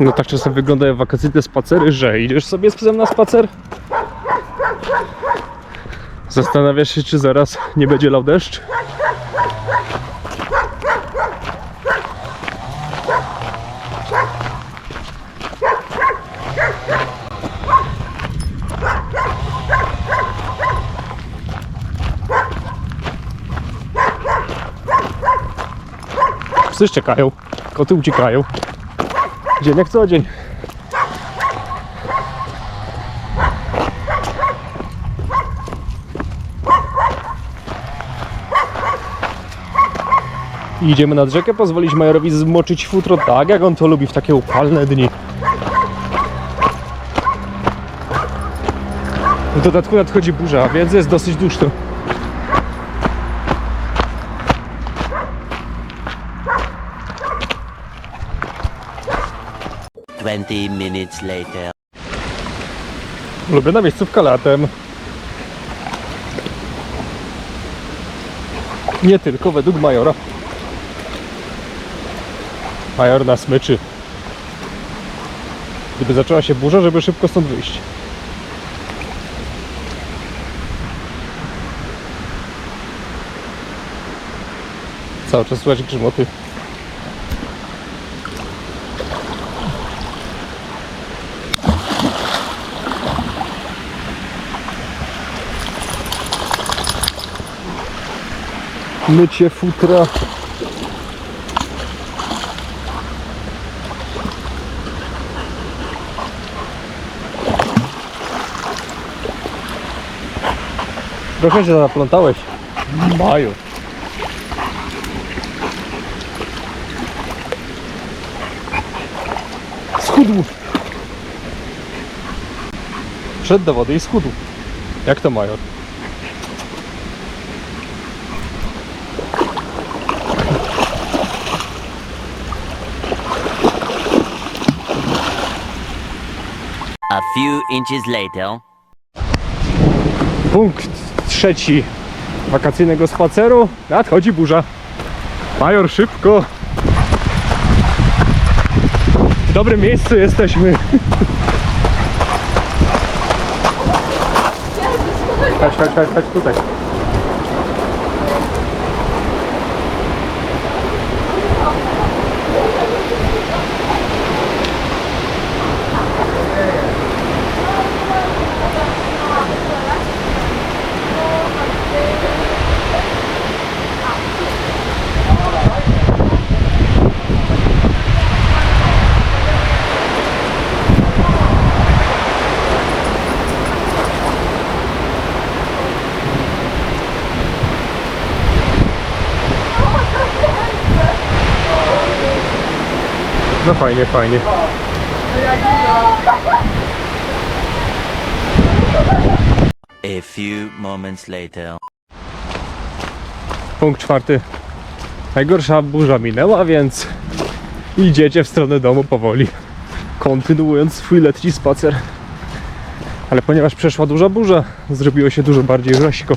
No tak czasem wyglądają wakacyjne spacery, że idziesz sobie z psem na spacer. Zastanawiasz się, czy zaraz nie będzie lał deszcz. Psy szczekają, koty uciekają. Dzień jak co dzień. Idziemy nad rzekę, pozwolić Majorowi zmoczyć futro tak, jak on to lubi w takie upalne dni. W dodatku nadchodzi burza, więc jest dosyć duszno. Twenty minutes later. Ulubiona miejscówka latem. Nie tylko według Majora. Major nas myczy. Gdyby zaczęła się burza, żeby szybko stąd wyjść. Cały czas słychać grzmoty. Mycie futra. Trochę się zaplątałeś. Maju. Schudł. Wszedł do wody i schudł. Jak to major? Few inches later. Punkt trzeci wakacyjnego spaceru. Nadchodzi burza. Major, szybko. W dobrym miejscu jesteśmy. Chodź, chodź, chodź, chodź tutaj. No fajnie, fajnie. A few moments later. Punkt czwarty. Najgorsza burza minęła, więc idziecie w stronę domu powoli, kontynuując swój letni spacer. Ale ponieważ przeszła duża burza, zrobiło się dużo bardziej rzeźko.